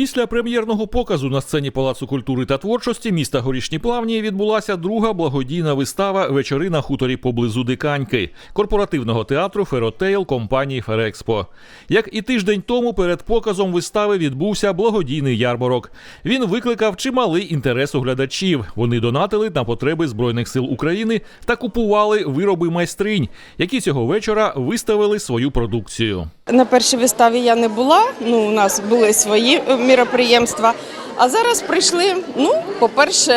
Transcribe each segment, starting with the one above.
Після прем'єрного показу на сцені Палацу культури та творчості міста Горішні Плавні відбулася друга благодійна вистава Вечори на хуторі поблизу Диканьки корпоративного театру Феротейл компанії Ферекспо. Як і тиждень тому перед показом вистави відбувся благодійний ярмарок. Він викликав чималий інтерес у глядачів. Вони донатили на потреби збройних сил України та купували вироби майстринь, які цього вечора виставили свою продукцію. На першій виставі я не була. Ну, у нас були свої е, міроприємства. А зараз прийшли. Ну, по-перше,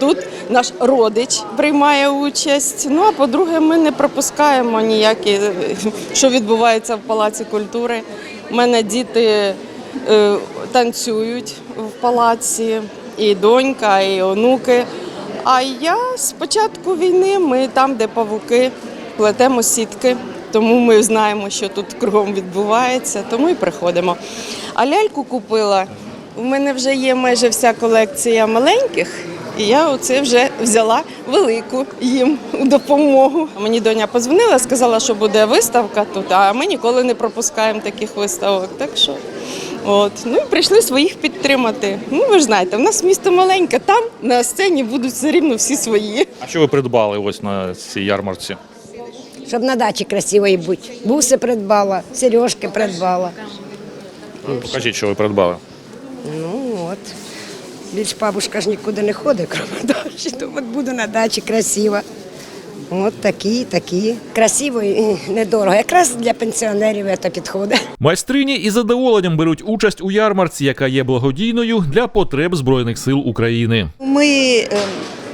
тут наш родич приймає участь. Ну а по-друге, ми не пропускаємо ніякі, що відбувається в палаці культури. У мене діти е, танцюють в палаці, і донька, і онуки. А я з початку війни ми там, де павуки, плетемо сітки. Тому ми знаємо, що тут кругом відбувається, тому і приходимо. А ляльку купила. У мене вже є майже вся колекція маленьких, і я оце вже взяла велику їм у допомогу. Мені доня позвонила, сказала, що буде виставка тут, а ми ніколи не пропускаємо таких виставок. Так що от ну і прийшли своїх підтримати. Ну ви ж знаєте, в нас місто маленьке, там на сцені будуть все рівно всі свої. А що ви придбали ось на цій ярмарці? Щоб на дачі красивої бути. Буси придбала, сережки придбала. Покажіть, що ви придбали. Ну от. Більш бабушка ж нікуди не ходить, крім дачі, то от буду на дачі красива. От такі, такі. Красиво і недорого. Якраз для пенсіонерів це підходить. Майстрині із задоволенням беруть участь у ярмарці, яка є благодійною для потреб збройних сил України. Ми е,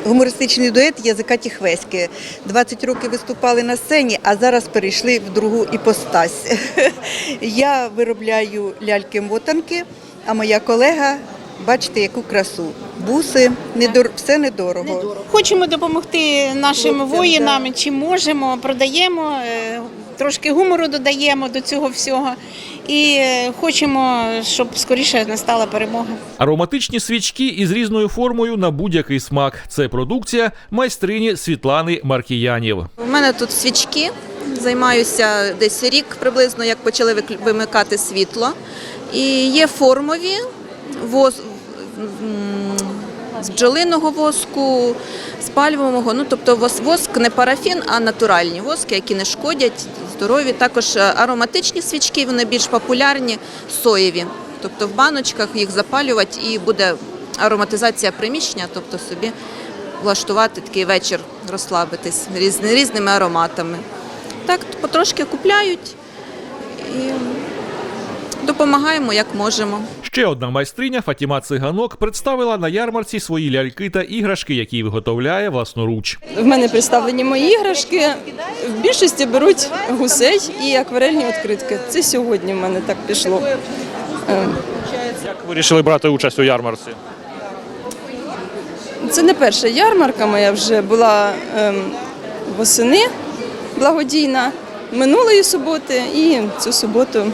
гумористичний дует Язика Тіхвеськи. 20 років виступали на сцені, а зараз перейшли в другу іпостась. Я виробляю ляльки-мотанки, а моя колега, бачите, яку красу. Буси, недор... все недорого. Хочемо допомогти нашим Хлопцям, воїнам, чим можемо, продаємо, е, трошки гумору додаємо до цього всього. І е, хочемо, щоб скоріше настала перемога. Ароматичні свічки із різною формою на будь-який смак. Це продукція майстрині Світлани Маркіянів. У мене тут свічки. Займаюся десь рік приблизно, як почали вимикати світло. І є формові воз, м, з бджолиного воску, з. Ну, тобто воск не парафін, а натуральні воски, які не шкодять, здорові. Також е, ароматичні свічки, вони більш популярні, соєві. Тобто в баночках їх запалювати і буде ароматизація приміщення, тобто собі влаштувати такий вечір, розслабитись різни, різними ароматами. Так, потрошки купляють і допомагаємо як можемо. Ще одна майстриня Фатіма Циганок представила на ярмарці свої ляльки та іграшки, які виготовляє власноруч. В мене представлені мої іграшки. В більшості беруть гусей і акварельні відкритки. Це сьогодні в мене так пішло. Ем, Як ви вирішили брати участь у ярмарці? Це не перша ярмарка моя вже була ем, восени благодійна минулої суботи і цю суботу.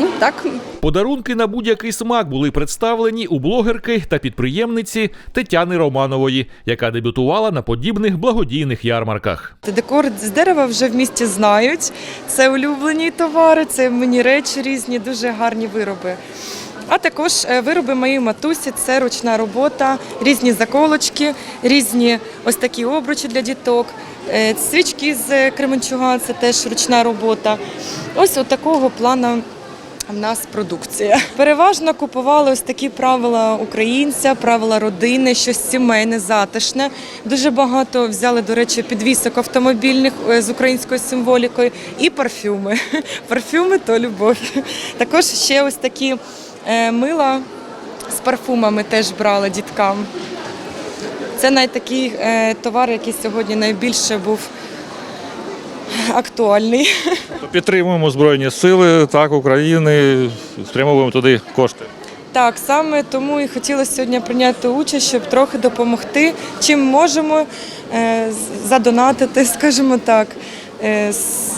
Ну так, Подарунки на будь-який смак були представлені у блогерки та підприємниці Тетяни Романової, яка дебютувала на подібних благодійних ярмарках. Декор з дерева вже в місті знають. Це улюблені товари, це мені речі різні, дуже гарні вироби. А також е, вироби моєї матусі це ручна робота, різні заколочки, різні ось такі обручі для діток. Е, Свічки з Кременчуга це теж ручна робота. Ось от такого плану в нас продукція. Переважно купували ось такі правила українця, правила родини, щось сімейне, затишне. Дуже багато взяли, до речі, підвісок автомобільних е, з українською символікою і парфюми. Парфюми то любов. Також ще ось такі е, мила з парфумами теж брали діткам. Це найтакий е, товар, який сьогодні найбільше був актуальний. Підтримуємо збройні сили так України, спрямовуємо туди кошти. Так, саме тому і хотілося сьогодні прийняти участь, щоб трохи допомогти, чим можемо е, задонатити, скажімо так. Е, с-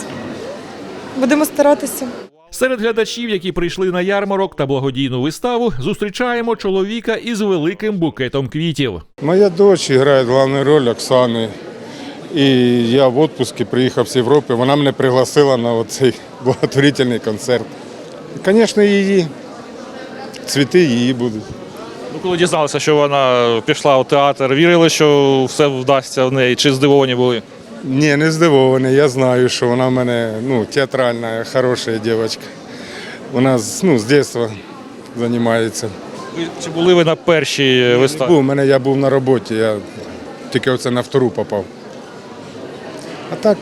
Будемо старатися. Серед глядачів, які прийшли на ярмарок та благодійну виставу, зустрічаємо чоловіка із великим букетом квітів. Моя дочь грає головну роль Оксани. І я в відпустці приїхав з Європи. Вона мене пригласила на цей благотворительний концерт. І, звісно, її цвіти її будуть. Ну, коли дізналися, що вона пішла у театр, вірили, що все вдасться в неї, чи здивовані були? Ні, не здивований. Я знаю, що вона в мене ну, театральна, хороша дівчинка. Вона ну, з дитинства займається. Ви- Чи були ви на першій виставі? Був, у мене я був на роботі, я тільки оце на втору попав. А так,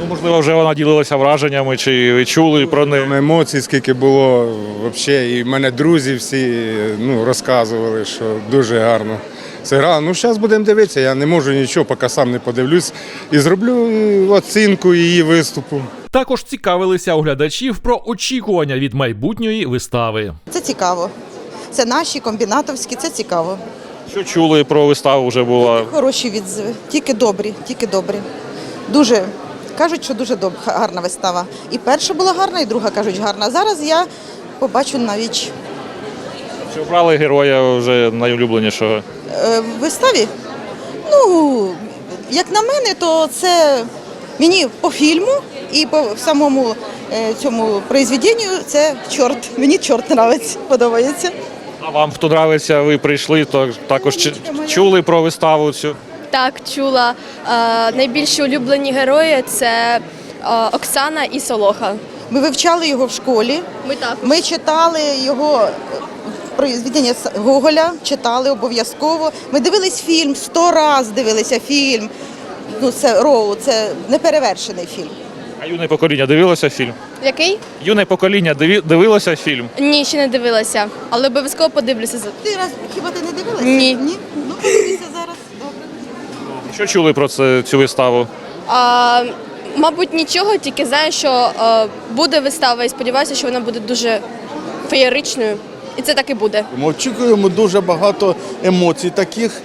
Ну, можливо, вже вона ділилася враженнями, чи ви чули про неї? емоцій скільки було взагалі. І в мене друзі всі ну, розказували, що дуже гарно зіграла. Ну, зараз будемо дивитися, я не можу нічого, поки сам не подивлюсь. І зроблю оцінку її виступу. Також цікавилися оглядачів про очікування від майбутньої вистави. Це цікаво. Це наші комбінатовські, це цікаво. Що чули про виставу вже була? Хороші відзиви, тільки добрі, тільки добрі. Дуже кажуть, що дуже доб... гарна вистава. І перша була гарна, і друга кажуть гарна. Зараз я побачу навіть Чи обрали героя вже найулюбленішого? е, в виставі. Ну, як на мене, то це мені по фільму і по самому е, цьому произведенню це чорт. Мені чорт нравиться, подобається. А вам хто нравиться, ви прийшли, то також чули про виставу цю? Так, чула. Е, найбільші улюблені герої це е, Оксана і Солоха. Ми вивчали його в школі. Ми так. Ми читали його е, произведення Гоголя, читали обов'язково. Ми дивились фільм, сто раз дивилися фільм. Ну, це Роу, це неперевершений фільм. А юне покоління дивилося фільм? Який? Юне покоління диві- дивилося фільм? Ні, ще не дивилася, але обов'язково подивлюся. Ти раз хіба ти не дивилася? Ні. Ні? Ну, подивися зараз. Добре. Що чули про це, цю виставу? А, мабуть, нічого, тільки знаю, що е, буде вистава і сподіваюся, що вона буде дуже феєричною. І це так і буде. Ми очікуємо дуже багато емоцій таких.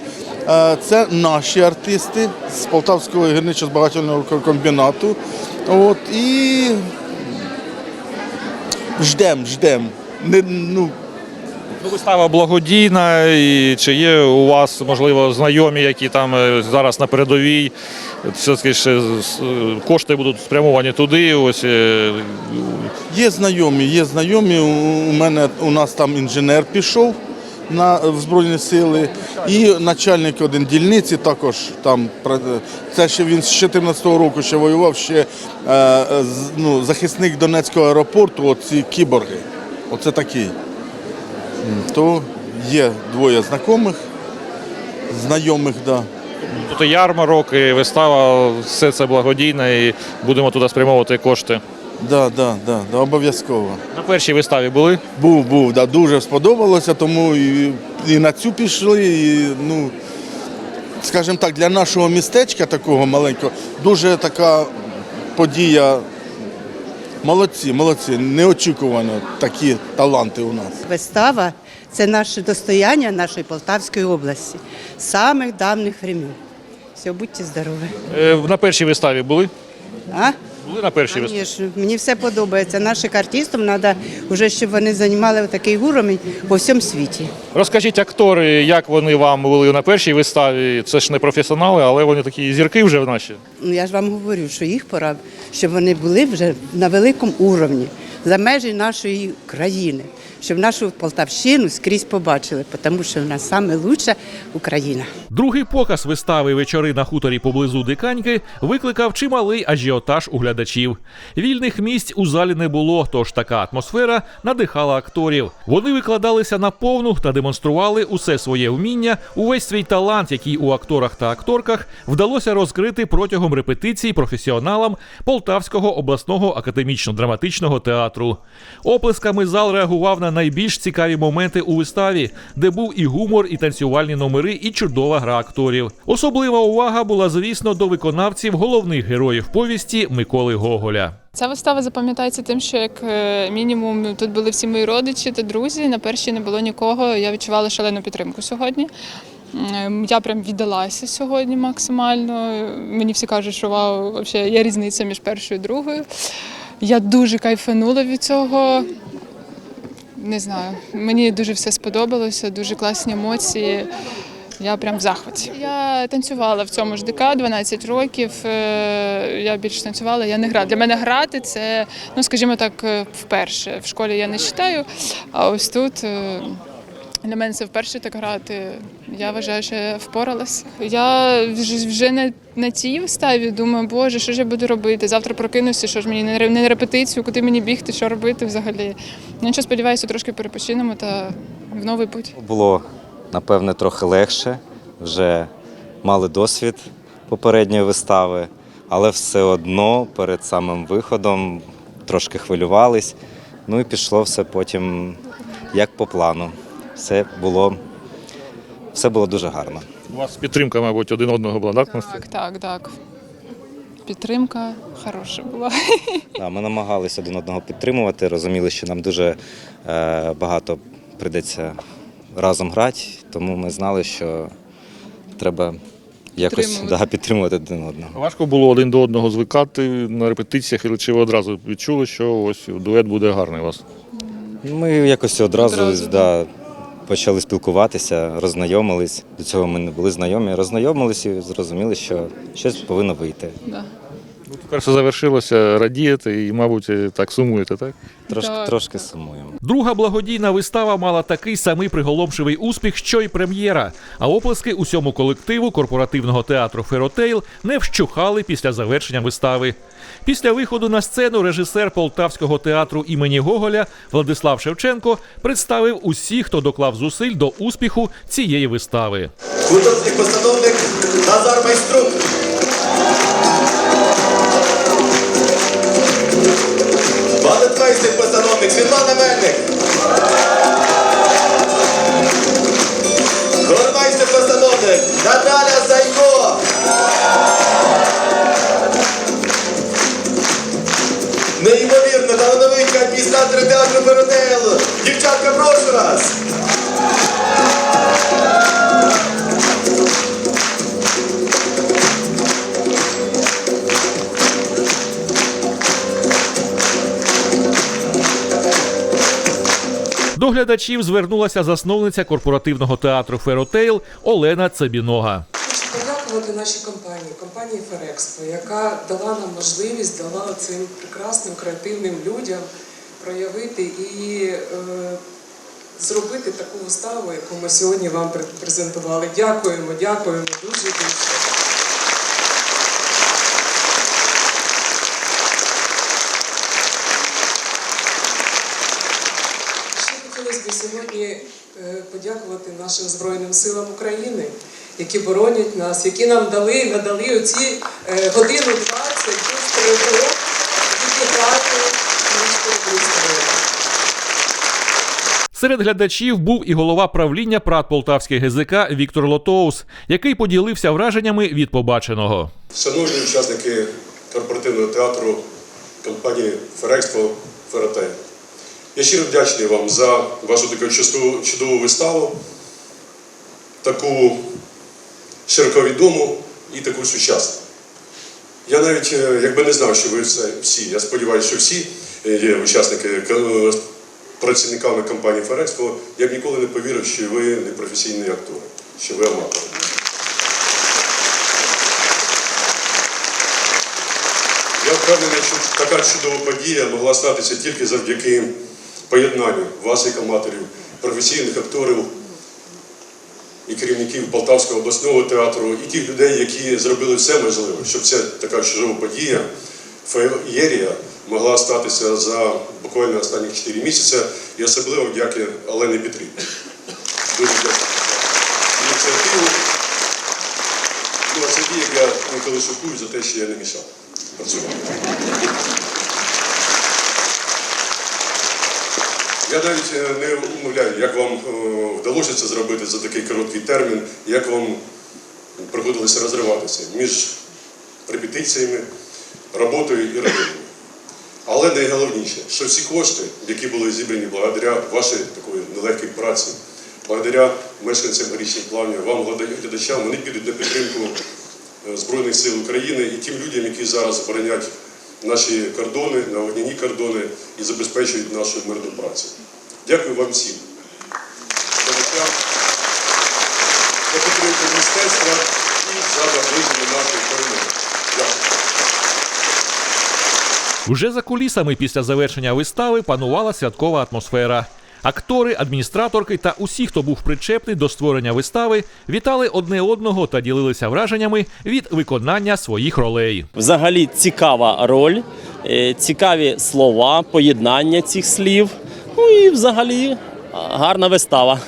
Е, Це наші артисти з Полтавського гірничо-збагательного комбінату. От, і ждем, ждем. Не, ну, Ну, вистава благодійна, і чи є у вас, можливо, знайомі, які там е, зараз на передовій, все-таки ще з- е, кошти будуть спрямовані туди. Ось е, Є знайомі, є знайомі. У у мене у нас там інженер пішов на в Збройні сили, і начальник один дільниці також там це ще він з 14-го року ще воював, ще е, ну, захисник Донецького аеропорту, оці кіборги. Оце такий. То є двоє знайомих, знайомих, да. тут ярмарок, і вистава, все це благодійне, і будемо туди спрямовувати кошти. Да, да, да, да, обов'язково. На першій виставі були. Був, був, да, дуже сподобалося, тому і, і на цю пішли. І, ну, скажімо так, для нашого містечка такого маленького дуже така подія. Молодці, молодці, неочікувано такі таланти у нас. Вистава це наше достояння нашої Полтавської області з самих давніх времен. Все, будьте здорові. Е, На першій виставі були? А? Були на першій виставі? Звісно, мені все подобається. Нашим артистам треба, вже, щоб вони займали такий уровень по всьому світі. Розкажіть актори, як вони вам були на першій виставі. Це ж не професіонали, але вони такі зірки вже в наші. Ну я ж вам говорю, що їх пора, щоб вони були вже на великому уровні за межі нашої країни, щоб нашу Полтавщину скрізь побачили, тому що в нас саме Україна. Другий показ вистави вечори на хуторі поблизу Диканьки викликав чималий ажіотаж у глядачів. Вільних місць у залі не було, тож така атмосфера надихала акторів. Вони викладалися на повну та демонстрували усе своє вміння, увесь свій талант, який у акторах та акторках вдалося розкрити протягом репетицій професіоналам Полтавського обласного академічно-драматичного театру. Оплесками зал реагував на найбільш цікаві моменти у виставі, де був і гумор, і танцювальні номери, і чудова гра акторів. Особлива увага була, звісно, до виконавців головних героїв повісті Миколи Гоголя. Ця вистава запам'ятається тим, що як е, мінімум тут були всі мої родичі та друзі. На першій не було нікого. Я відчувала шалену підтримку сьогодні. Я прям віддалася сьогодні максимально. Мені всі кажуть, що вау, вообще є різниця між першою і другою. Я дуже кайфанула від цього. Не знаю, мені дуже все сподобалося, дуже класні емоції. Я прям в захваті. Я танцювала в цьому ж ДК 12 років. Е, Я більше танцювала, я не грала. Для мене грати це, ну скажімо так, е, вперше. В школі я не читаю, а ось тут. Для мене це вперше так грати. Я вважаю, що я впоралась. Я вже вже на, цій виставі думаю, боже, що ж я буду робити? Завтра прокинуся, що ж мені не на репетицію, куди мені бігти, що робити взагалі. Ну нічого, сподіваюся, трошки перепочинемо та в новий путь. Було, напевне, трохи легше. Вже мали досвід попередньої вистави, але все одно перед самим виходом трошки хвилювались. Ну і пішло все потім як по плану. Все було, все було дуже гарно. У вас підтримка, мабуть, один одного була, так? Так, так, так. Підтримка хороша була. Да, ми намагалися один одного підтримувати, розуміли, що нам дуже е, багато прийдеться разом грати, тому ми знали, що треба якось Підтримувати. да, підтримувати один одного. Важко було один до одного звикати на репетиціях, чи ви одразу відчули, що ось дует буде гарний у вас? Ми якось одразу, Одразу, да, почали спілкуватися, роззнайомились. До цього ми не були знайомі, роззнайомились і зрозуміли, що щось повинно вийти. Да. Тепер все завершилося, радієте і, мабуть, так сумуєте, так? Трошки, Так, трошки сумуємо. Друга благодійна вистава мала такий самий приголомшивий успіх, що й прем'єра. А оплески усьому колективу корпоративного театру Феротейл не вщухали після завершення вистави. Після виходу на сцену режисер Полтавського театру імені Гоголя Владислав Шевченко представив усіх, хто доклав зусиль до успіху цієї вистави. Художник постановник Назар Майструк. Світлана Мельник. Горбайся постановник Наталя Зайко. Неймовірно, талановитка адміністратор театру Феротейл. Дівчатка, прошу вас. Глядачів звернулася засновниця корпоративного театру Феротейл Олена Цебінога. Хочу нашій компанії, компанії Ферекспо, яка дала нам можливість, дала цим прекрасним креативним людям проявити і е, зробити таку виставу, яку ми сьогодні вам пр- презентували. Дякуємо, дякуємо дуже дуже. Ще хотілося б сьогодні е, подякувати нашим Збройним силам України, які боронять нас, які нам дали, надали оці е, годину 20 без переборок, відіграти місто Брюсселя. Серед глядачів був і голова правління ПРАТ Полтавський ГЗК Віктор Лотоус, який поділився враженнями від побаченого. Шановні учасники корпоративного театру компанії Ферекспо Феротей. Я щиро вдячний вам за вашу таку чудову виставу, таку широковідому і таку сучасну. Я навіть е, якби не знав, що ви всі, я сподіваюся, що всі е, є учасники е, працівниками компанії Ферекспо, я б ніколи не повірив, що ви не професійні актори, що ви аматори. Я впевнений, що така чудова подія могла статися тільки завдяки поєднанню ваших аматорів, професійних акторів і керівників Полтавського обласного театру, і тих людей, які зробили все можливе, щоб ця така чудова подія, феєрія, могла статися за буквально останні 4 місяці. І особливо дякую Олені Петрівні. Дуже дякую ініціативу. Ну, а це діє, я інколи шокую за те, що я не мішав працювати. Я навіть е, не умовляю, як вам е, вдалося це зробити за такий короткий термін, як вам приходилося розриватися між репетиціями, роботою і родиною. Але найголовніше, що всі кошти, які були зібрані благодаря вашій такої нелегкій праці, благодаря мешканцям горішніх плавнів, вам, глядачам, вони підуть на підтримку е, Збройних сил України і тим людям, які зараз боронять наші кордони, на вогняні кордони і забезпечують нашу мирну працю. Дякую вам всім. За підтримку мистецтва і за наближення нашої перемоги. Дякую. Уже за кулісами після завершення вистави панувала святкова атмосфера. Актори, адміністраторки та усі, хто був причепний до створення вистави, вітали одне одного та ділилися враженнями від виконання своїх ролей. Взагалі цікава роль, е, цікаві слова, поєднання цих слів. Ну і взагалі гарна вистава.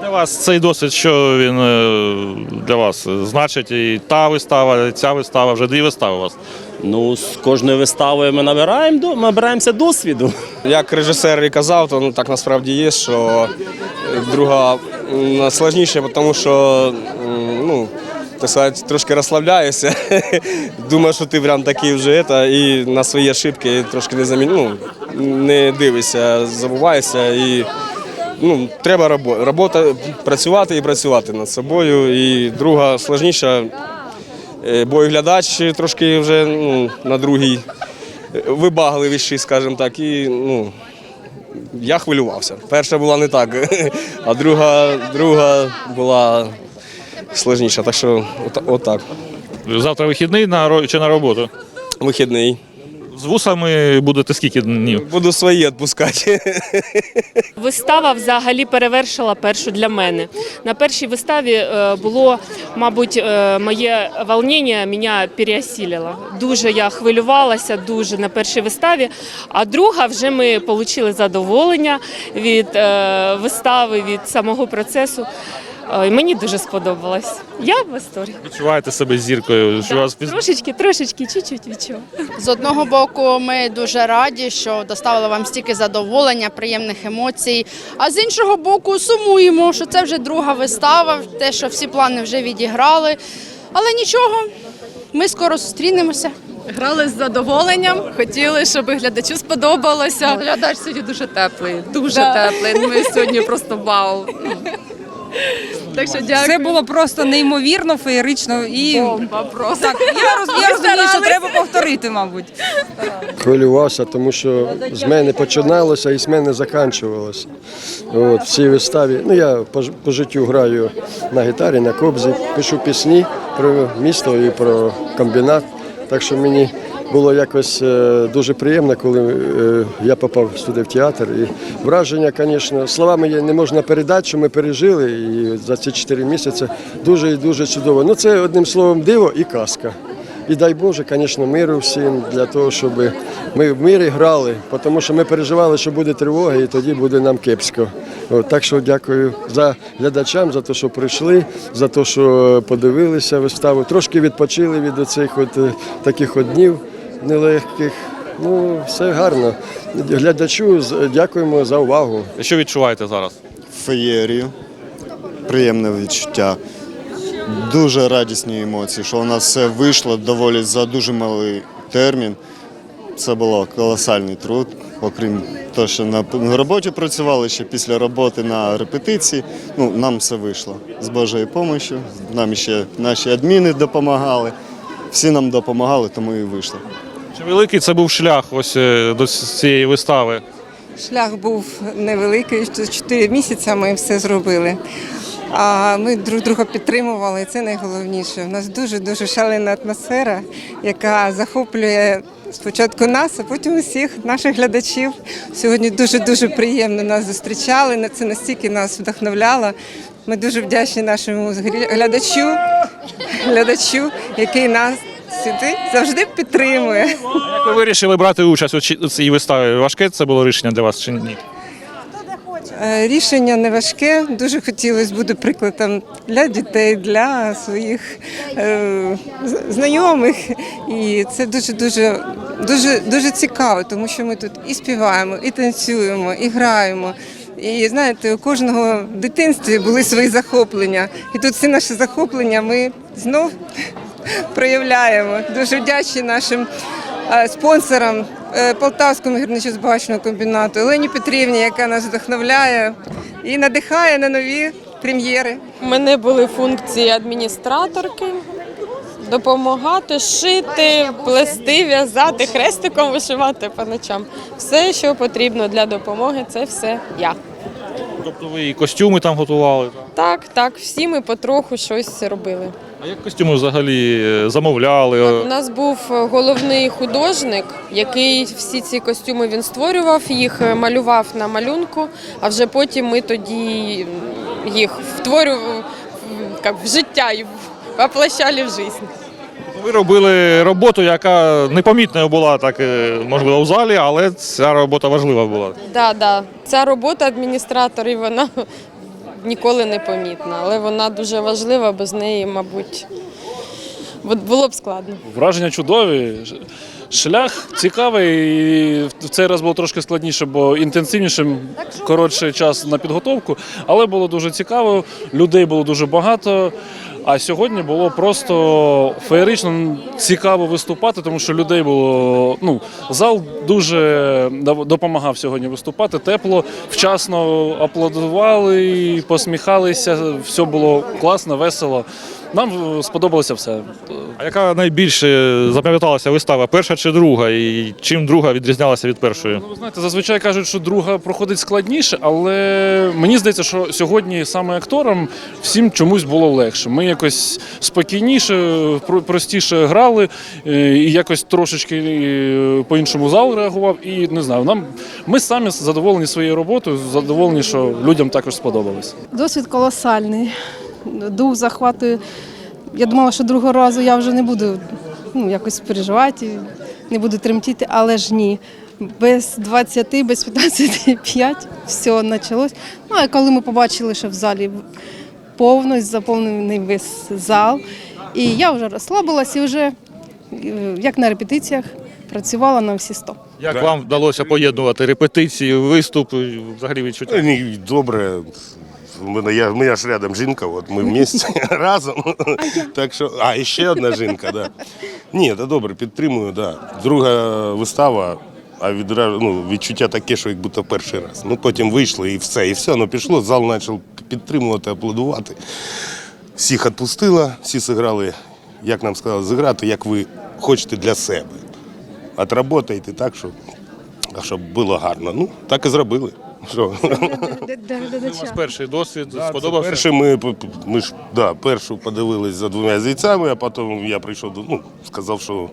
Для вас цей досвід, що він е, для вас значить, і та вистава, і ця вистава, вже дві вистави у вас. Ну, з кожною виставою ми набираємо набираємося досвіду. Як режисер і казав, то ну, так насправді є, що е, друга складніше, тому що ну, так сказати, трошки розслабляєшся. Думаєш, що ти прям такий вже это, і на свої ошибки трошки не замін... ну, не дивишся, забуваєшся і. Ну, треба робо- робота, працювати і працювати над собою. І друга складніша, е, бо і глядач трошки вже ну, на другій е, вибагливіший, скажімо так. І ну, я хвилювався. Перша була не так, а друга, друга була складніша. Так що от- отак. Завтра вихідний на чи на роботу? Вихідний. З вусами будете скільки днів? Буду свої відпускати. Вистава взагалі перевершила першу для мене. На першій виставі е, було, мабуть, е, моє волнення мене переосилило. Дуже я хвилювалася дуже на першій виставі. А друга вже ми отримали задоволення від е, вистави, від самого процесу. Е, і Мені дуже сподобалось. Я в восторгі. Відчуваєте себе зіркою? Що вас піз- Трошечки, трошечки, чуть-чуть відчула. З одного боку, ми дуже раді, що доставили вам стільки задоволення, приємних емоцій. А з іншого боку, сумуємо, що це вже друга вистава, те, що всі плани вже відіграли. Але нічого, ми скоро зустрінемося. Грали з задоволенням, хотіли, щоб глядачу сподобалося. Глядач сьогодні дуже теплий, дуже Да. теплий. Ми сьогодні просто вау. Так що дякую. Це було просто неймовірно, феєрично і Бомба просто. Так, я, роз, я розумію, що треба повторити, мабуть. хвилювався, тому що з мене починалося і з мене закінчувалося. От, в цій виставі. Ну, я по, ж- по життю граю на гітарі, на кобзі, пишу пісні про місто і про комбінат. Так що мені було якось е, дуже приємно, коли е, я попав сюди в театр. І враження, звісно, словами не можна передати, що ми пережили. І за ці чотири місяці дуже і дуже чудово. Ну, це одним словом диво і казка. І дай Боже, звісно, миру всім для того, щоб ми в мирі грали, тому що ми переживали, що буде тривога, і тоді буде нам кепсько. От, так що дякую за глядачам, за те, що прийшли, за те, що подивилися виставу. Трошки відпочили від оцих от е, таких от днів нелегких. Ну, все гарно. Глядачу дякуємо за увагу. Що відчуваєте зараз? Феєрію, приємне відчуття, дуже радісні емоції, що у нас все вийшло доволі за дуже малий термін. Це було колосальний труд, окрім того, що на на роботі працювали ще після роботи на репетиції. Ну, нам все вийшло з Божою допомогою. Нам ще наші адміни допомагали. Всі нам допомагали, тому і вийшло. Чи великий це був шлях ось е, до цієї вистави? Шлях був невеликий, що чотири місяці ми все зробили. А ми друг друга підтримували, це найголовніше. У нас дуже-дуже шалена атмосфера, яка захоплює спочатку нас, а потім усіх наших глядачів. Сьогодні дуже-дуже приємно нас зустрічали. Це настільки нас вдохновляло. Ми дуже вдячні нашому глядачу, глядачу, який нас сюди завжди підтримує. Як ви вирішили брати участь у цій виставі? Важке це було рішення для вас чи ні? Е, Рішення не важке. Дуже хотілося бути прикладом для дітей, для своїх е, з- знайомих. І це дуже дуже дуже дуже цікаво, тому що ми тут і співаємо, і танцюємо, і граємо. І знаєте, у кожного в дитинстві були свої захоплення. І тут всі наші захоплення ми знов проявляємо. Дуже вдячні нашим е, спонсорам е, Полтавському гірничо-збагачного комбінату Олені Петрівні, яка нас вдохновляє і надихає на нові прем'єри. У мене були функції адміністраторки, допомагати, шити, плести, в'язати, хрестиком вишивати по ночам. Все, що потрібно для допомоги, це все я. Тобто ви і костюми там готували? так? Так, так, всі ми потроху щось робили. А як костюми взагалі е, замовляли? У нас був е, головний художник, який всі ці костюми він створював, їх е, малював на малюнку, а вже потім ми тоді їх втворювали як, в життя і воплощали в життя. Ви робили роботу, яка непомітною була, так можливо, у залі, але ця робота важлива була. Да, да. Ця робота адміністраторів вона ніколи не помітна, але вона дуже важлива, без неї, мабуть, було б складно. Враження чудові. Шлях цікавий. і В цей раз було трошки складніше, бо інтенсивніше, коротший час на підготовку, але було дуже цікаво. Людей було дуже багато. А сьогодні було просто феєрично цікаво виступати, тому що людей було. Ну, зал дуже допомагав сьогодні виступати. Тепло, вчасно аплодували, посміхалися. Все було класно, весело. Нам е, сподобалося все. А яка найбільше запам'яталася вистава, перша чи друга? І чим друга відрізнялася від першої? Ви знаєте, зазвичай кажуть, що друга проходить складніше, але мені здається, що сьогодні саме акторам всім чомусь було легше. Ми якось спокійніше, про- простіше грали, е, і якось трошечки е, по-іншому зал реагував. І не знаю, нам ми самі задоволені своєю роботою, задоволені, що людям також сподобалось. Досвід колосальний. Дух захватує. Я думала, що другого разу я вже не буду ну, якось переживати, не буду тремтіти, але ж ні. Без 20, без 15 все почалось. Ну, а коли ми побачили, що в залі повністю заповнений весь зал, і я вже розслабилась і вже, е, як на репетиціях, працювала на всі 100. Як вам вдалося поєднувати репетиції, виступ, взагалі відчуття? Ні, добре. Я, у мене ж рядом жінка, от ми в місті разом. Так що, а, і ще одна жінка, да. Ні, це добре, підтримую, да. Друга вистава, а відразу ну, відчуття таке, що як будто перший раз. Ну потім вийшли і все, і все, ну пішло, зал почав підтримувати, аплодувати. Всіх відпустила, всі зіграли, як нам сказали, зіграти, як ви хочете для себе. Отработайте так, щоб, щоб було гарно. Ну, так і зробили. Що? У вас перший досвід Да, сподобався? це Перший ми, ми ж да, першу подивились за двома зайцями, а потім я прийшов до ну, сказав, що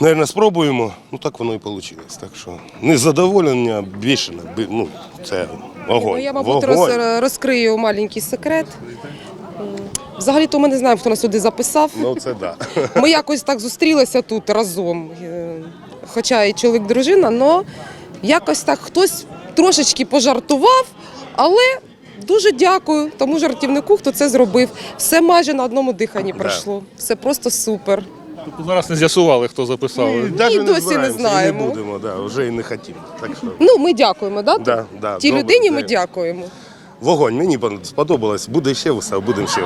Наверное, спробуємо. Ну так воно і вийшло. Так що незадоволення більше, ну, це вогонь. Ну, я, мабуть, вогонь. роз, розкрию маленький секрет. Взагалі-то ми не знаємо, хто нас сюди записав. Ну це да. Ми якось так зустрілися тут разом. Е, Хоча і чоловік, дружина, але якось так хтось трошечки пожартував, але дуже дякую тому жартівнику, хто це зробив. Все майже на одному диханні пройшло. Все просто супер. Тобто зараз не з'ясували, хто записав. Даже Ні, досі не збираємося, і. Не будемо, да, вже і не хотімо. Так що Ну, ми дякуємо, да? Да, да, Тій добре, людині ми дякуємо. вогонь мені сподобалось. Буде ще вистав, будемо ще.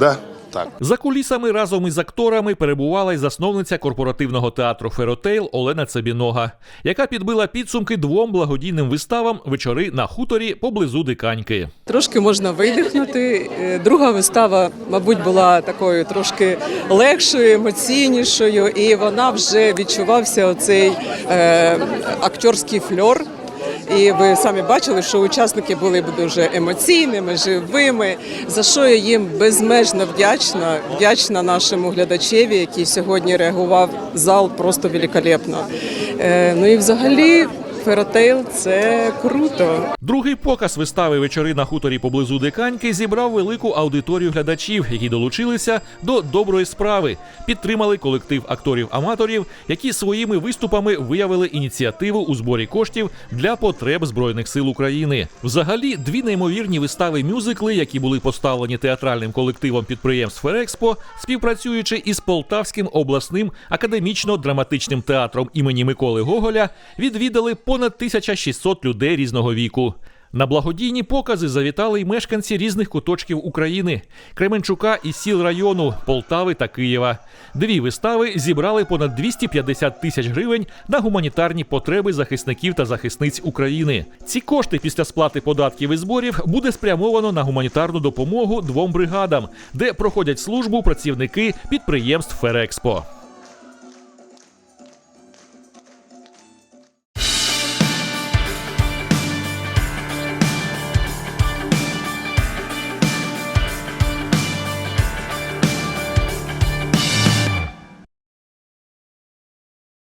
Да? Так. За кулісами разом із акторами перебувала й засновниця корпоративного театру Феротейл Олена Цебінога, яка підбила підсумки двом благодійним виставам вечори на хуторі поблизу Диканьки. Трошки можна видихнути. Е, Друга вистава, мабуть, була такою трошки легшою, емоційнішою, і вона вже відчувався оцей е, акторський фльор. І ви самі бачили, що учасники були дуже емоційними, живими. За що я їм безмежно вдячна. Вдячна нашому глядачеві, який сьогодні реагував зал просто великолепно. Е, ну і взагалі, Феротейл це круто. Другий показ вистави вечори на хуторі поблизу Диканьки зібрав велику аудиторію глядачів, які долучилися до доброї справи, підтримали колектив акторів-аматорів, які своїми виступами виявили ініціативу у зборі коштів для потреб збройних сил України. Взагалі, дві неймовірні вистави мюзикли, які були поставлені театральним колективом підприємств Ферекспо, співпрацюючи із Полтавським обласним академічно-драматичним театром імені Миколи Гоголя, відвідали понад 1600 людей різного віку. На благодійні покази завітали й мешканці різних куточків України Кременчука і сіл району Полтави та Києва. Дві вистави зібрали понад 250 тисяч гривень на гуманітарні потреби захисників та захисниць України. Ці кошти після сплати податків і зборів буде спрямовано на гуманітарну допомогу двом бригадам, де проходять службу працівники підприємств Ферекспо.